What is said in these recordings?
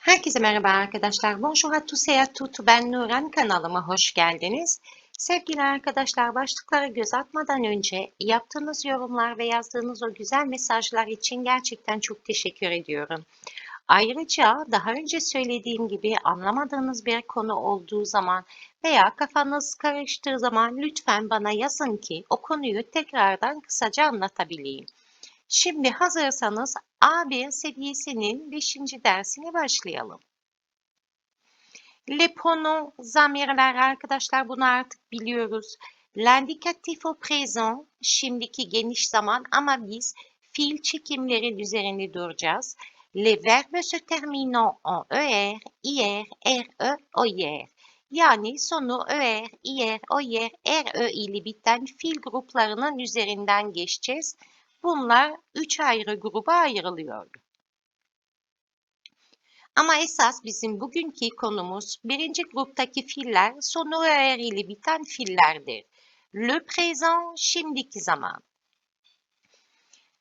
Herkese merhaba arkadaşlar. Bonjour à tous et à toutes. Ben Nuran kanalıma hoş geldiniz. Sevgili arkadaşlar başlıklara göz atmadan önce yaptığınız yorumlar ve yazdığınız o güzel mesajlar için gerçekten çok teşekkür ediyorum. Ayrıca daha önce söylediğim gibi anlamadığınız bir konu olduğu zaman veya kafanız karıştığı zaman lütfen bana yazın ki o konuyu tekrardan kısaca anlatabileyim. Şimdi hazırsanız A1 seviyesinin 5. dersine başlayalım. Le zamirler arkadaşlar bunu artık biliyoruz. L'indicatif au présent şimdiki geniş zaman ama biz fiil çekimlerin üzerinde duracağız. Les verbes se terminant en er, ir, re, oyer. Yani sonu er, ir, oyer, re ile biten fiil gruplarının üzerinden geçeceğiz. Bunlar üç ayrı gruba ayrılıyor. Ama esas bizim bugünkü konumuz birinci gruptaki fiiller sonu ile biten fiillerdir. Le présent şimdiki zaman.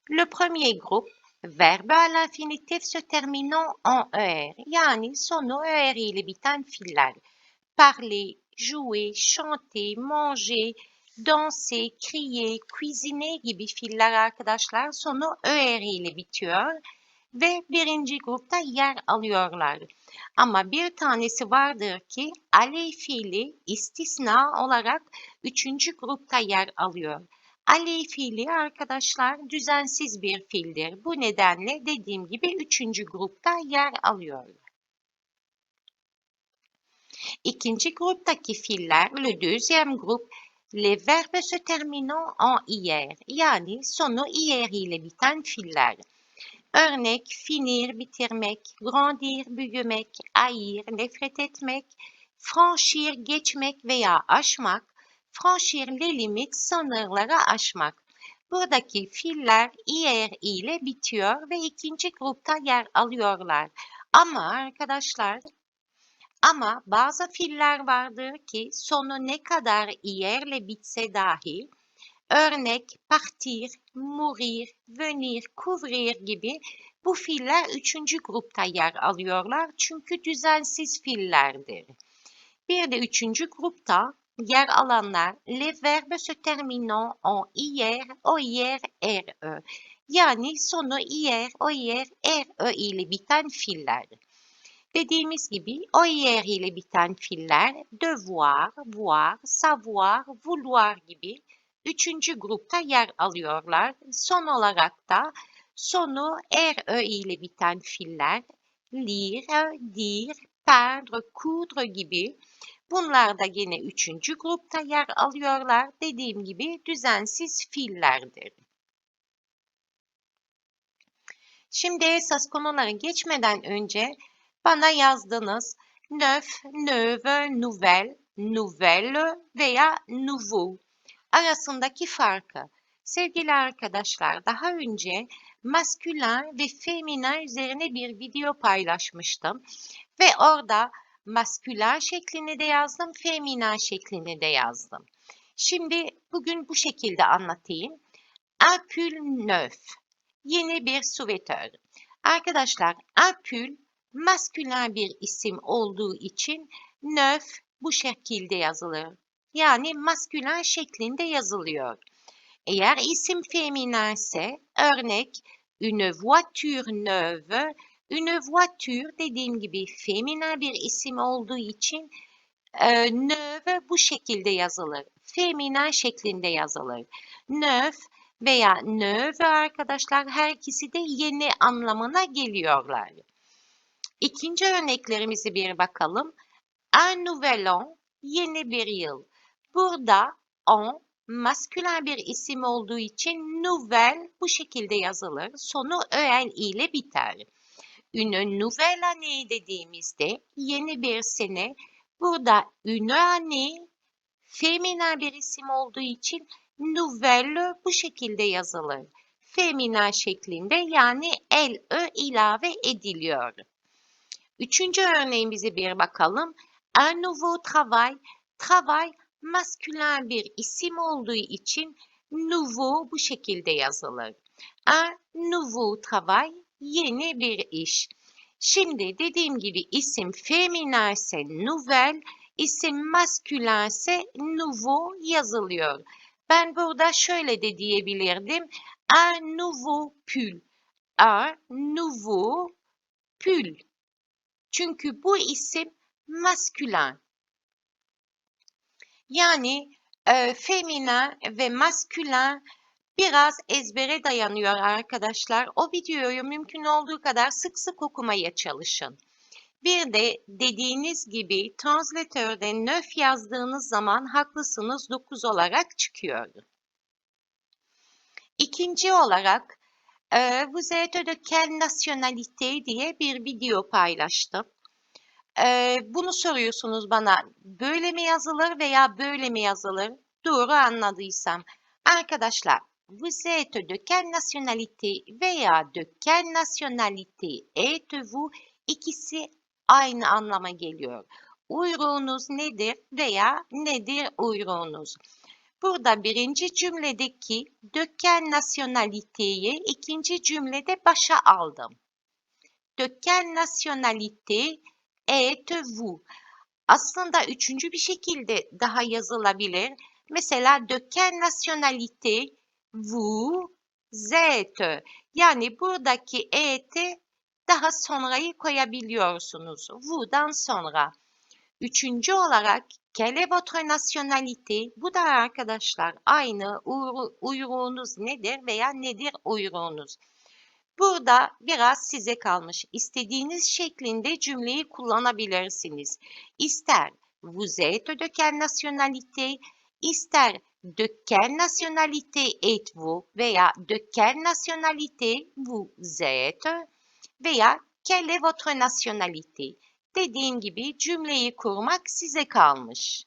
Le premier groupe verbe à l'infinitif se terminant en er yani sonu ile biten fiiller. Parler, jouer, chanter, manger, danser, crier, cuisiner gibi fiiller arkadaşlar sonu öer ile bitiyor ve birinci grupta yer alıyorlar. Ama bir tanesi vardır ki aley fiili istisna olarak üçüncü grupta yer alıyor. Aley fiili arkadaşlar düzensiz bir fiildir. Bu nedenle dediğim gibi üçüncü grupta yer alıyor. İkinci gruptaki fiiller, le deuxième groupe, les verbes se terminant en ir yani sonu ir ile biten fiiller. Örnek finir, bitirmek, grandir, büyümek, ayır, nefret etmek, franchir, geçmek veya aşmak, franchir le limit, sınırları aşmak. Buradaki fiiller ir ile bitiyor ve ikinci grupta yer alıyorlar. Ama arkadaşlar ama bazı fiiller vardır ki sonu ne kadar iyerle bitse dahi örnek partir, mourir, venir, couvrir gibi bu fiiller üçüncü grupta yer alıyorlar çünkü düzensiz fiillerdir. Bir de üçüncü grupta yer alanlar les verbes se terminant en ir, oyer, re yani sonu ir, oyer, re ile biten fiiller. Dediğimiz gibi o yer ile biten fiiller devoir, voir, savoir, vouloir gibi üçüncü grupta yer alıyorlar. Son olarak da sonu re ile biten fiiller lire, dire, peindre, coudre gibi bunlar da yine üçüncü grupta yer alıyorlar. Dediğim gibi düzensiz fiillerdir. Şimdi esas konulara geçmeden önce bana yazdınız. Neuf, neuve, nouvelle, nouvelle veya nouveau arasındaki farkı. Sevgili arkadaşlar daha önce maskülen ve feminen üzerine bir video paylaşmıştım. Ve orada maskülen şeklini de yazdım, feminen şeklini de yazdım. Şimdi bugün bu şekilde anlatayım. Un pull neuf. Yeni bir suvetör. Arkadaşlar un pull maskülen bir isim olduğu için neuf bu şekilde yazılır. Yani maskülen şeklinde yazılıyor. Eğer isim feminense örnek une voiture neuve, une voiture dediğim gibi feminen bir isim olduğu için e, neuve bu şekilde yazılır. Feminen şeklinde yazılır. Neuf veya neuve arkadaşlar her ikisi de yeni anlamına geliyorlar. İkinci örneklerimizi bir bakalım. Un nouvel an, yeni bir yıl. Burada an maskülen bir isim olduğu için nouvel bu şekilde yazılır. Sonu öel ile biter. Une nouvelle année dediğimizde yeni bir sene. Burada une année feminen bir isim olduğu için nouvelle bu şekilde yazılır. Feminen şeklinde yani el ö ilave ediliyor. Üçüncü örneğimizi bir bakalım. Un nouveau travail. Travail maskülen bir isim olduğu için nouveau bu şekilde yazılır. Un nouveau travail yeni bir iş. Şimdi dediğim gibi isim feminin ise nouvelle, isim maskülen ise nouveau yazılıyor. Ben burada şöyle de diyebilirdim. Un nouveau pull. Un nouveau pull. Çünkü bu isim maskülen. Yani e, feminen ve maskülen biraz ezbere dayanıyor arkadaşlar. O videoyu mümkün olduğu kadar sık sık okumaya çalışın. Bir de dediğiniz gibi translatörde nöf yazdığınız zaman haklısınız 9 olarak çıkıyor. İkinci olarak e, vous êtes de quelle nationalité diye bir video paylaştım. E, bunu soruyorsunuz bana böyle mi yazılır veya böyle mi yazılır? Doğru anladıysam. Arkadaşlar vous êtes de quelle nationalité veya de quelle nationalité êtes-vous ikisi aynı anlama geliyor. Uyruğunuz nedir veya nedir uyruğunuz? Burada birinci cümledeki de quelle nationalité'yi ikinci cümlede başa aldım. De quelle nationalité êtes-vous? Aslında üçüncü bir şekilde daha yazılabilir. Mesela de quelle nationalité vous êtes. Yani buradaki êt'i daha sonrayı koyabiliyorsunuz. Vou'dan sonra. Üçüncü olarak quelle votre nationalité? Bu da arkadaşlar aynı uyruğunuz nedir veya nedir uyruğunuz? Burada biraz size kalmış. İstediğiniz şeklinde cümleyi kullanabilirsiniz. İster vous êtes de quelle nationalité, ister de quelle nationalité êtes-vous veya de quelle nationalité vous êtes veya quelle est votre nationalité? Dediğim gibi cümleyi kurmak size kalmış.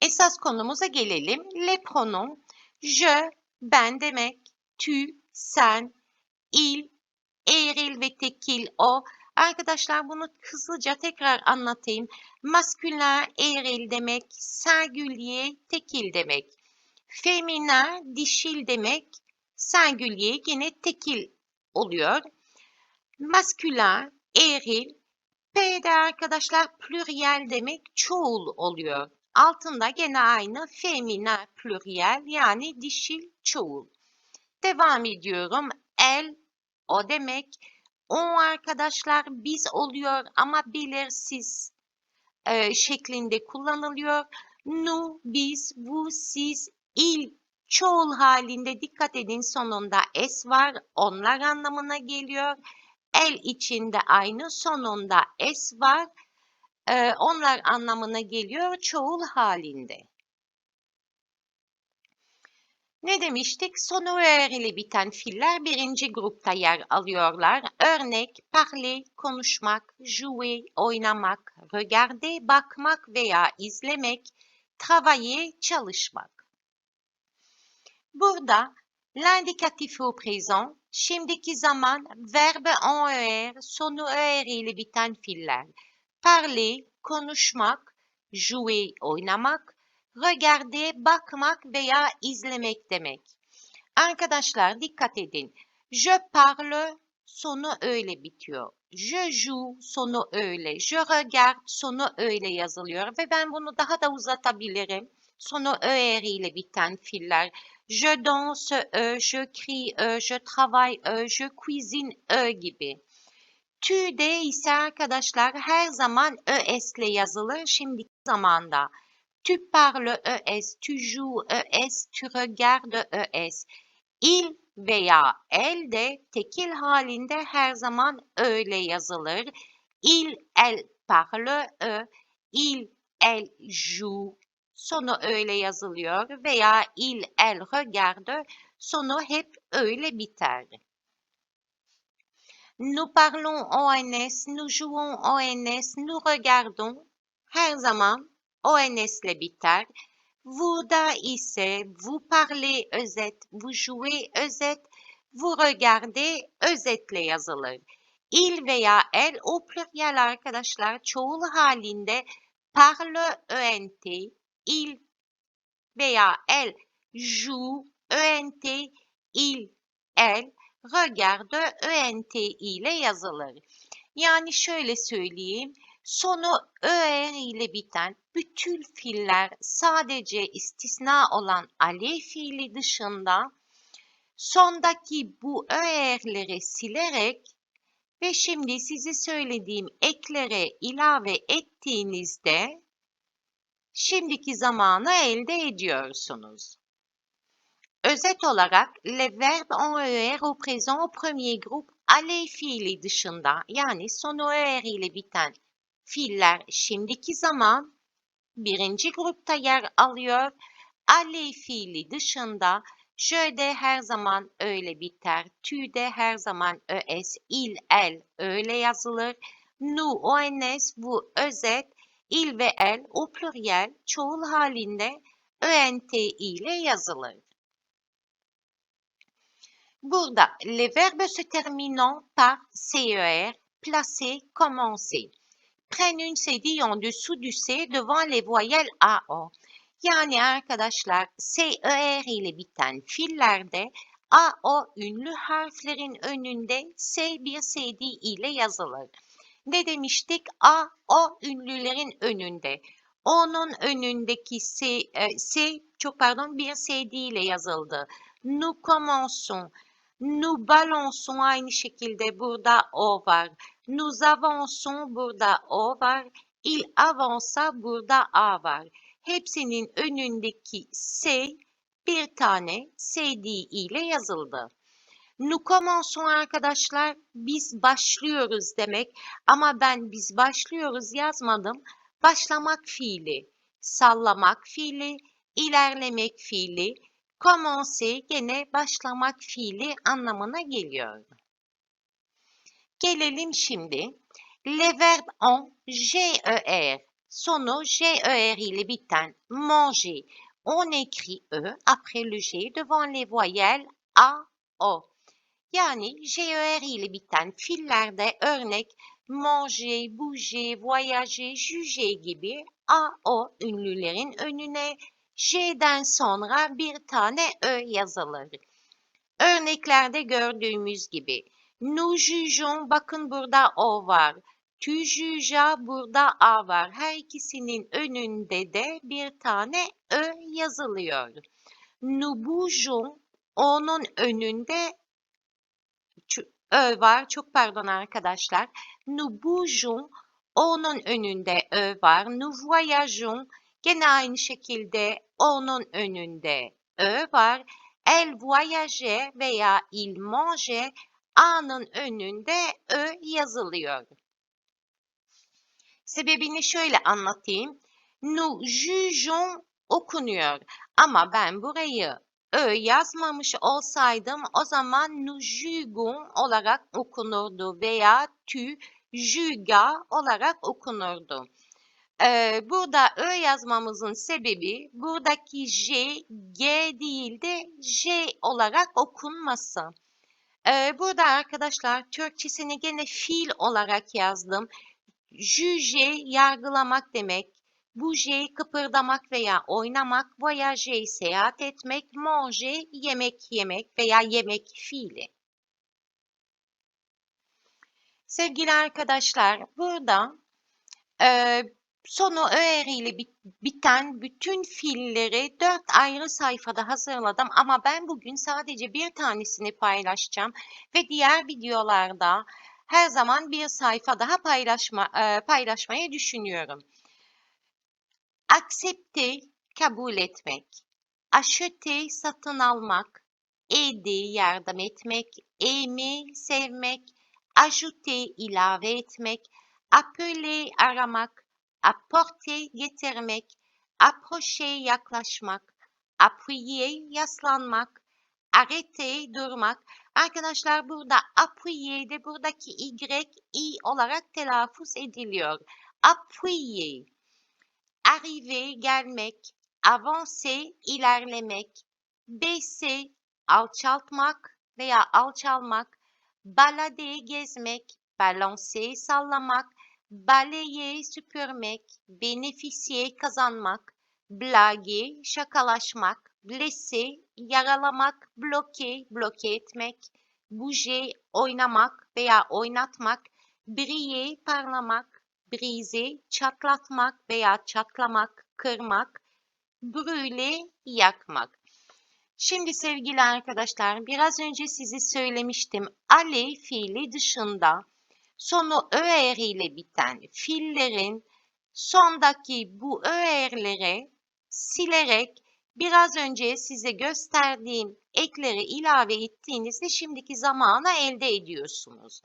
Esas konumuza gelelim. Le je, ben demek, tu, sen, il, eril ve tekil o. Arkadaşlar bunu hızlıca tekrar anlatayım. Maskülen eril demek, singulier tekil demek. Feminen dişil demek, singulier yine tekil oluyor. Maskülen, eril, P'de arkadaşlar pluriel demek çoğul oluyor. Altında gene aynı feminen pluriel yani dişil çoğul. Devam ediyorum. El o demek. O arkadaşlar biz oluyor ama belirsiz e, şeklinde kullanılıyor. Nu, biz, bu, siz, il çoğul halinde dikkat edin sonunda s var. Onlar anlamına geliyor. El içinde aynı sonunda s var. Ee, onlar anlamına geliyor çoğul halinde. Ne demiştik? Sonu ile biten fiiller birinci grupta yer alıyorlar. Örnek, parler, konuşmak, jouer, oynamak, regarder, bakmak veya izlemek, travailler, çalışmak. Burada l'indikatif au présent, şimdiki zaman verbe en er, sonu er ile biten fiiller. Parler, konuşmak, jouer, oynamak, regarder, bakmak veya izlemek demek. Arkadaşlar dikkat edin. Je parle sonu öyle bitiyor. Je joue sonu öyle. Je regarde sonu öyle yazılıyor ve ben bunu daha da uzatabilirim. Sonu er ile biten fiiller. Je danse e, je crie e, je travaille e, je cuisine e gibi. Tü'de ise arkadaşlar her zaman es ile yazılır şimdiki zamanda. Tu parles es, tu joues es, tu regardes es. Il veya el de tekil halinde her zaman öyle yazılır. Il, elle parle, e, il, elle joue, sonu öyle yazılıyor veya il, elle regarde sonu hep öyle biter. Nous parlons ONS, nous jouons ONS, nous regardons her zaman ONS ile biter. Vou'da ise vous parlez özet, vous jouez özet, vous regardez özetle yazılır. Il veya el o pluriel arkadaşlar çoğul halinde parle ent, il veya el joue, ent, il, el regarde ENT ile yazılır. Yani şöyle söyleyeyim. Sonu er ile biten bütün fiiller sadece istisna olan aleyh fiili dışında sondaki bu ö'erleri silerek ve şimdi size söylediğim eklere ilave ettiğinizde şimdiki zamanı elde ediyorsunuz. Özet olarak les verbes en ER au présent au premier groupe aleyh fiili dışında yani sonu ER ile biten fiiller şimdiki zaman birinci grupta yer alıyor. Aleyh fiili dışında Jö'de her zaman öyle biter. Tü'de her zaman ös, il, el öyle yazılır. Nu, ons bu özet, il ve el o pluriel çoğul halinde önt ile yazılır. Burada les verbes se terminant par CER, placés, commencés, prennent une cédille en dessous du C devant les voyelles AO. Yani arkadaşlar SER ile biten fillerde A, O ünlü harflerin önünde S bir CD ile yazılır. Ne demiştik? A, O ünlülerin önünde. O'nun önündeki S, e, S çok pardon bir CD ile yazıldı. Nous commençons. Nous balançons aynı şekilde burada O var. Nous avançons burada O var. Il avança burada A var hepsinin önündeki S bir tane CD ile yazıldı. Nous commençons arkadaşlar biz başlıyoruz demek ama ben biz başlıyoruz yazmadım. Başlamak fiili, sallamak fiili, ilerlemek fiili, commencer gene başlamak fiili anlamına geliyor. Gelelim şimdi. Les verbes en GER sonu GER ile biten manger. On écrit E après le G devant les voyelles A, O. Yani GER ile biten fillerde örnek manger, bouger, voyager, juger gibi A, O ünlülerin önüne J'den sonra bir tane Ö yazılır. Örneklerde gördüğümüz gibi nous jugeons bakın burada O var. Tüjüja burada A var. Her ikisinin önünde de bir tane Ö yazılıyor. Nubujun onun önünde Ö var. Çok pardon arkadaşlar. Nubujun onun önünde Ö var. Nous voyageons gene aynı şekilde onun önünde Ö var. El voyage veya il mange A'nın önünde Ö yazılıyor. Sebebini şöyle anlatayım. Nous jugeons okunuyor. Ama ben burayı ö yazmamış olsaydım o zaman nous jugeons olarak okunurdu veya tu juga olarak okunurdu. Burada ö yazmamızın sebebi buradaki j, g değil de j olarak okunması. Ee, burada arkadaşlar Türkçesini gene fiil olarak yazdım. Juge yargılamak demek. Bouger kıpırdamak veya oynamak, voyager seyahat etmek, manger yemek yemek veya yemek fiili. Sevgili arkadaşlar burada e, sonu öğer ile biten bütün fiilleri dört ayrı sayfada hazırladım ama ben bugün sadece bir tanesini paylaşacağım ve diğer videolarda her zaman bir sayfa daha paylaşma, e, paylaşmayı düşünüyorum. Accepter, kabul etmek. Acheter, satın almak. Aider, yardım etmek. Aimer, sevmek. Ajouter, ilave etmek. Appeler, aramak. Apporter, getirmek. Approcher, yaklaşmak. Appuyer, yaslanmak. Arrêter, durmak. Arkadaşlar burada appuyer buradaki y, i olarak telaffuz ediliyor. Appuyer. Arriver, gelmek. Avancer, ilerlemek. Baisser, alçaltmak veya alçalmak. Balader, gezmek. Balancer, sallamak. Balayer, süpürmek. Bénéficier, kazanmak. Blaguer, şakalaşmak blesse, yaralamak, bloke, bloke etmek, bouger, oynamak veya oynatmak, briller, parlamak, briser, çatlatmak veya çatlamak, kırmak, brûler, yakmak. Şimdi sevgili arkadaşlar, biraz önce size söylemiştim. Ale fiili dışında sonu öer ile biten fiillerin sondaki bu öerleri silerek biraz önce size gösterdiğim ekleri ilave ettiğinizde şimdiki zamanı elde ediyorsunuz.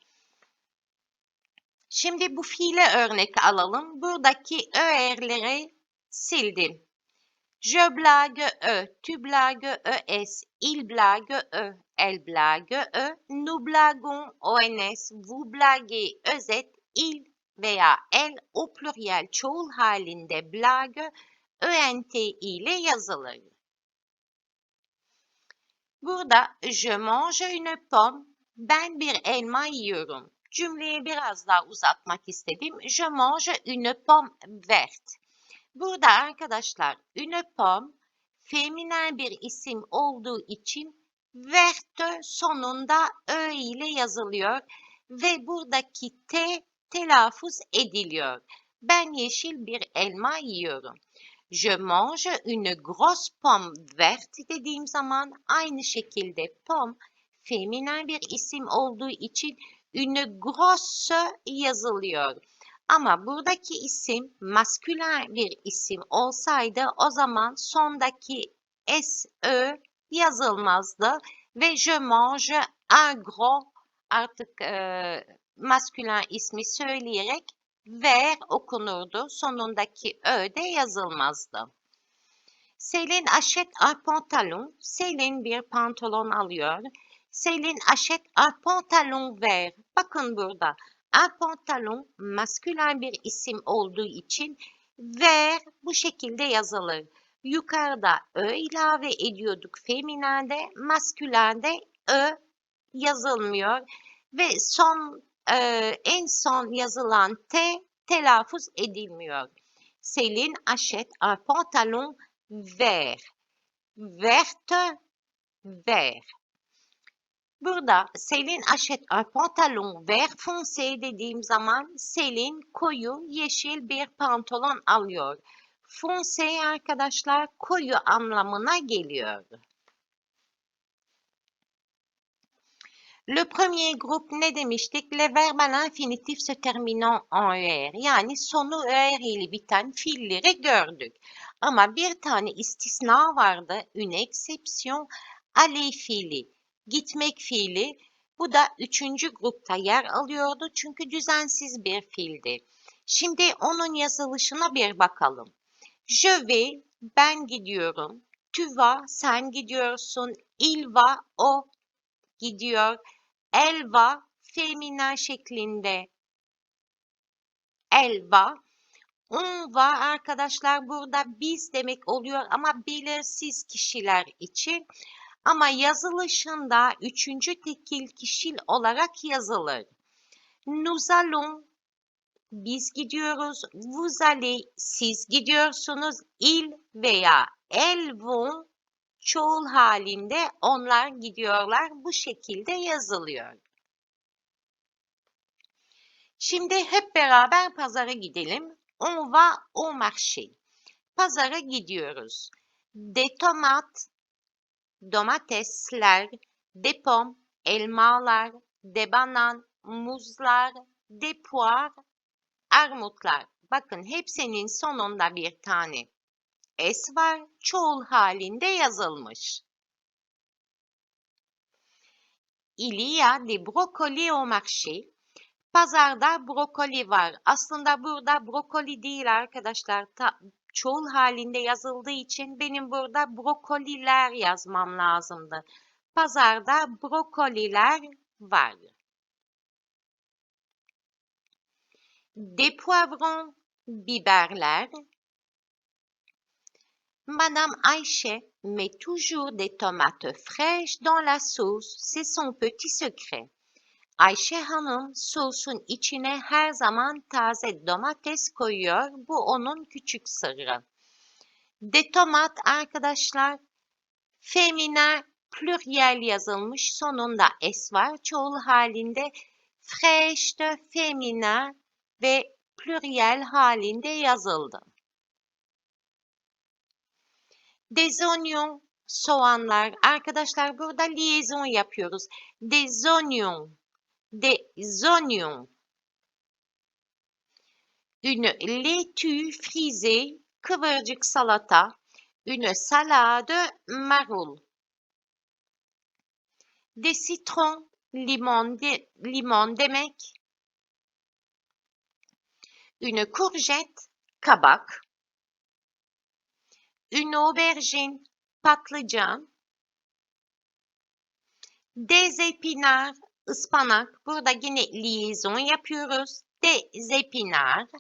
Şimdi bu fiile örnek alalım. Buradaki öerleri sildim. Je blague e, tu blague es, il blague e, elle blague e, nous blaguons ons, vous blaguez özet, il veya el o pluriel çoğul halinde blague önt ile yazılır. Burada je mange une pomme, ben bir elma yiyorum. Cümleyi biraz daha uzatmak istedim. Je mange une pomme verte. Burada arkadaşlar une pomme feminen bir isim olduğu için verte sonunda ö ile yazılıyor ve buradaki t telaffuz ediliyor. Ben yeşil bir elma yiyorum. Je mange une grosse pomme verte dediğim zaman aynı şekilde pomme feminen bir isim olduğu için une grosse yazılıyor. Ama buradaki isim maskülen bir isim olsaydı o zaman sondaki SE yazılmazdı ve je mange un gros artık e, maskülen ismi söyleyerek ver okunurdu. Sonundaki ö de yazılmazdı. Selin achète un pantalon. Selin bir pantolon alıyor. Selin achète un pantalon vert. Bakın burada Un pantalon maskülen bir isim olduğu için ver bu şekilde yazılır. Yukarıda ö ilave ediyorduk feminende, maskülende ö yazılmıyor ve son e, en son yazılan t telaffuz edilmiyor. Selin achète un pantalon vert. Verte, vert. Burada Selin un pantalon vert foncé dediğim zaman Selin koyu yeşil bir pantolon alıyor. Foncé arkadaşlar koyu anlamına geliyor. Le premier groupe ne demiştik? Le verbe à l'infinitif se terminant en er. Yani sonu er ile biten fiilleri gördük. Ama bir tane istisna vardı. Une exception aller fiili gitmek fiili. Bu da üçüncü grupta yer alıyordu çünkü düzensiz bir fiildi. Şimdi onun yazılışına bir bakalım. Je vais, ben gidiyorum. Tu vas, sen gidiyorsun. Il va, o gidiyor. Elle va, feminen şeklinde. Elle va. On va arkadaşlar burada biz demek oluyor ama belirsiz kişiler için. Ama yazılışında üçüncü tekil kişil olarak yazılır. Nous allons, biz gidiyoruz. Vous allez, siz gidiyorsunuz. Il veya elles vont, çoğul halinde onlar gidiyorlar. Bu şekilde yazılıyor. Şimdi hep beraber pazara gidelim. On va au marché. Pazara gidiyoruz. Des tomates, domatesler, de pom, elmalar, de banan, muzlar, de puar, armutlar. Bakın hepsinin sonunda bir tane S var. Çoğul halinde yazılmış. Il y a brocolis au marché. Pazarda brokoli var. Aslında burada brokoli değil arkadaşlar. Ta, çoğul halinde yazıldığı için benim burada brokoliler yazmam lazımdı. Pazarda brokoliler var. Des poivrons, biberler. Madame Ayşe met toujours des tomates fraîches dans la sauce. C'est son petit secret. Ayşe Hanım sosun içine her zaman taze domates koyuyor. Bu onun küçük sırrı. De tomat arkadaşlar femine pluriel yazılmış. Sonunda S var. Çoğul halinde fraîche feminin ve pluriel halinde yazıldı. Des oignons, soğanlar. Arkadaşlar burada liaison yapıyoruz. Des oignons, des oignons. Une laitue frisée, kıvırcık salata. Une salade marul. Des citrons, limon, de, limon demek. Une courgette, kabak. Une aubergine, patlıcan. Des épinards, ıspanak. Burada yine liaison yapıyoruz. Des épinards.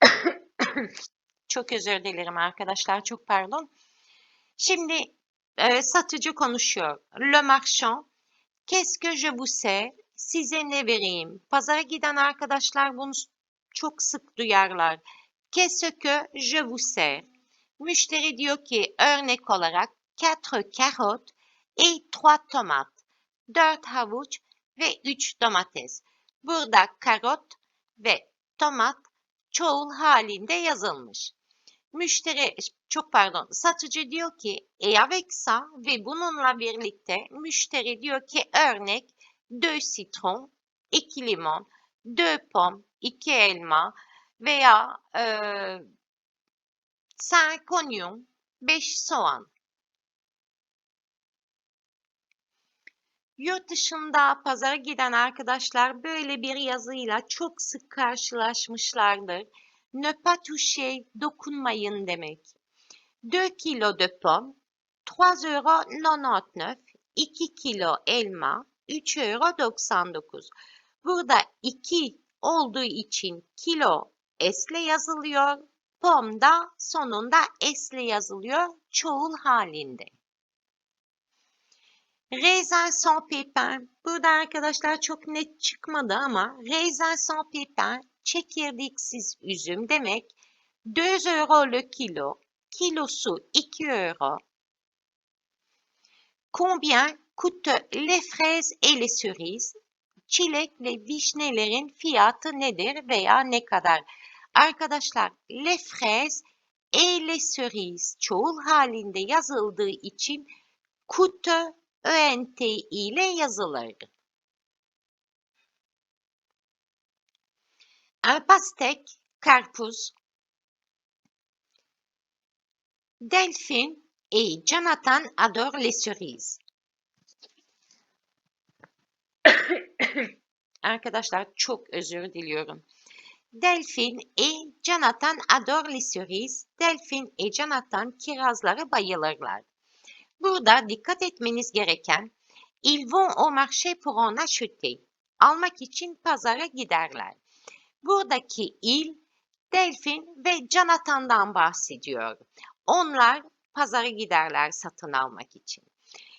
Çok özür dilerim arkadaşlar. Çok pardon. Şimdi e, satıcı konuşuyor. Le marchand. Qu'est-ce que je vous sers? Size ne vereyim? Pazara giden arkadaşlar bunu çok sık duyarlar. Qu'est-ce que je vous sers? Müşteri diyor ki örnek olarak 4 carottes et 3 tomates. 4 havuç ve 3 domates. Burada karot ve tomat çoğul halinde yazılmış. Müşteri, çok pardon, satıcı diyor ki e avec ça ve bununla birlikte müşteri diyor ki örnek 2 citron, 2 limon, 2 pom, 2 elma veya e, 5 oignon, 5 soğan. Yurt dışında pazara giden arkadaşlar böyle bir yazıyla çok sık karşılaşmışlardır. Ne pas toucher, dokunmayın demek. 2 kilo de pomme, 3 euro 99, 2 kilo elma, 3 euro 99. Burada 2 olduğu için kilo S ile yazılıyor. Pom da sonunda S ile yazılıyor çoğul halinde. Raisin sans pépin. Burada arkadaşlar çok net çıkmadı ama raisin sans pépin çekirdeksiz üzüm demek. 2 euro le kilo. Kilosu 2 euro. Combien coûtent les fraises et les cerises? Çilek ve vişnelerin fiyatı nedir veya ne kadar? Arkadaşlar les fraises et les cerises çoğul halinde yazıldığı için coûte önt ile yazılır. Un pastek, karpuz. Delphine et Jonathan adorent les cerises. Arkadaşlar çok özür diliyorum. Delphine et Jonathan adorent les cerises. Delphine et Jonathan kirazlara bayılırlar. Burada dikkat etmeniz gereken ils vont au marché pour en acheter. Almak için pazara giderler. Buradaki il, Delfin ve Jonathan'dan bahsediyor. Onlar pazara giderler satın almak için.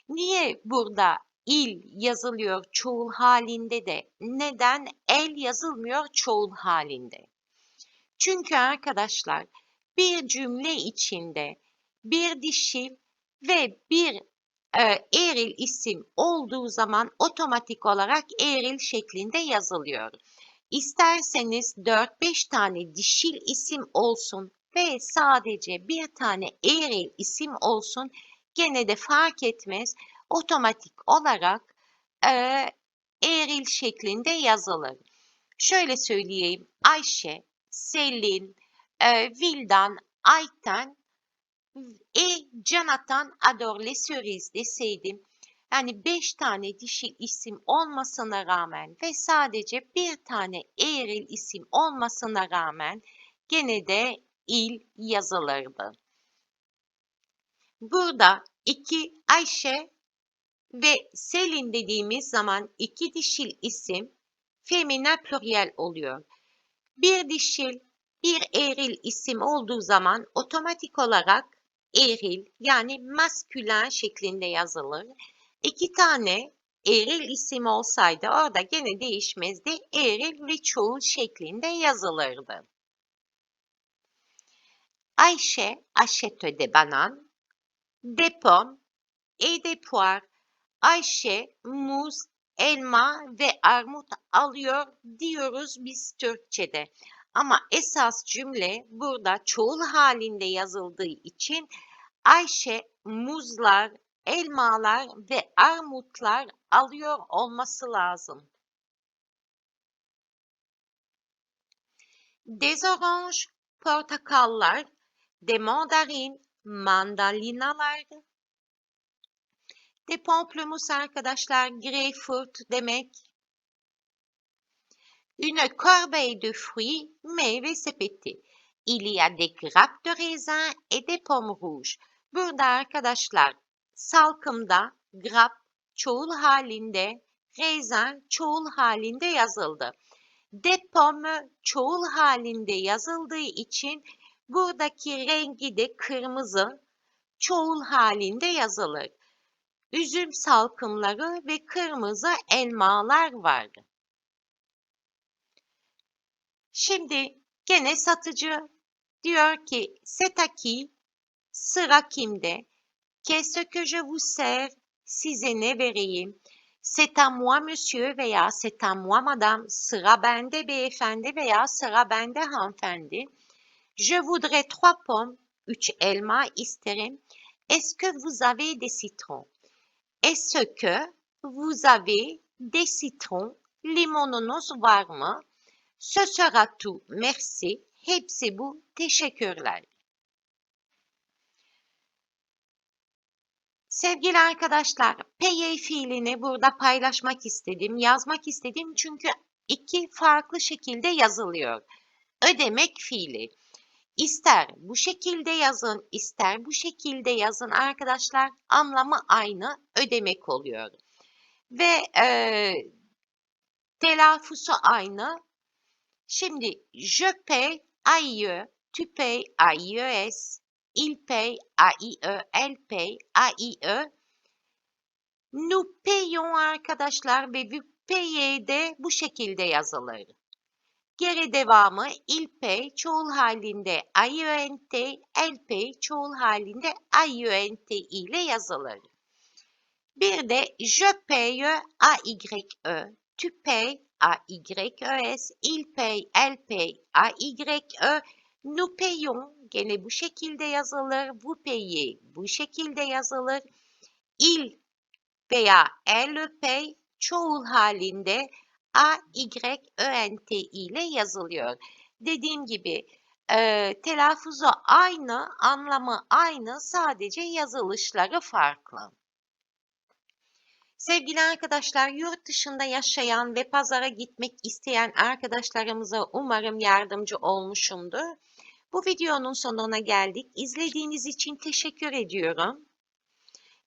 Niye burada il yazılıyor çoğul halinde de neden el yazılmıyor çoğul halinde? Çünkü arkadaşlar bir cümle içinde bir dişil ve bir e, eril isim olduğu zaman otomatik olarak eril şeklinde yazılıyor. İsterseniz 4-5 tane dişil isim olsun ve sadece bir tane eril isim olsun gene de fark etmez. Otomatik olarak e, eril şeklinde yazılır. Şöyle söyleyeyim. Ayşe, Selin, e, Vildan, Ayten et Jonathan adore les deseydim yani beş tane dişil isim olmasına rağmen ve sadece bir tane eril isim olmasına rağmen gene de il yazılırdı. Burada iki Ayşe ve Selin dediğimiz zaman iki dişil isim femina pluriel oluyor. Bir dişil, bir eril isim olduğu zaman otomatik olarak eril yani maskülen şeklinde yazılır. İki tane eril isim olsaydı orada gene değişmezdi. Eril ve çoğul şeklinde yazılırdı. Ayşe achète des bananes, des pommes et des poires. Ayşe muz, elma ve armut alıyor diyoruz biz Türkçe'de. Ama esas cümle burada çoğul halinde yazıldığı için Ayşe muzlar, elmalar ve armutlar alıyor olması lazım. Des oranges, portakallar, des mandarines, mandalinalar, des pamplemousses arkadaşlar greyfurt demek. Une corbeille de fruits, meyve sepeti. Il y a des grappes de raisin et des pommes rouges. Burada arkadaşlar salkımda grap çoğul halinde, raisin çoğul halinde yazıldı. Des pommes çoğul halinde yazıldığı için buradaki rengi de kırmızı çoğul halinde yazılır. Üzüm salkımları ve kırmızı elmalar vardı. Şimdi gene satıcı diyor ki setaki sıra kimde? Qu'est-ce que je vous sers? Size ne vereyim? C'est à moi monsieur veya c'est à moi madame. Sıra bende beyefendi veya sıra bende hanımefendi. Je voudrais trois pommes. Üç elma isterim. Est-ce que vous avez des citrons? Est-ce que vous avez des citrons? Limonunuz var mı? Ce sera tout. Merci. Hepsi bu. Teşekkürler. Sevgili arkadaşlar, payer fiilini burada paylaşmak istedim, yazmak istedim çünkü iki farklı şekilde yazılıyor. Ödemek fiili. İster bu şekilde yazın, ister bu şekilde yazın arkadaşlar anlamı aynı ödemek oluyor. Ve e, telaffuzu aynı. Şimdi je paye AIE, tu payes AIES, il paye AIE, elle paye AIE. Nous payons arkadaşlar ve vous payez de bu şekilde yazılır. Geri devamı il paye çoğul halinde IENT, el paye çoğul halinde IENT ile yazılır. Bir de je paye AYE, tu payes AYES, il paye, elle paye AYE, nous payons gene bu şekilde yazılır, vous payez bu şekilde yazılır. Il veya elle paye çoğul halinde A, Y, Ö, N, T ile yazılıyor. Dediğim gibi e, telaffuzu aynı, anlamı aynı, sadece yazılışları farklı. Sevgili arkadaşlar, yurt dışında yaşayan ve pazara gitmek isteyen arkadaşlarımıza umarım yardımcı olmuşumdur. Bu videonun sonuna geldik. İzlediğiniz için teşekkür ediyorum.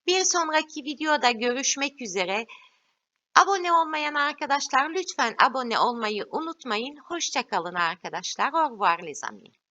Bir sonraki videoda görüşmek üzere. Abone olmayan arkadaşlar lütfen abone olmayı unutmayın. Hoşçakalın arkadaşlar. Au revoir les amis.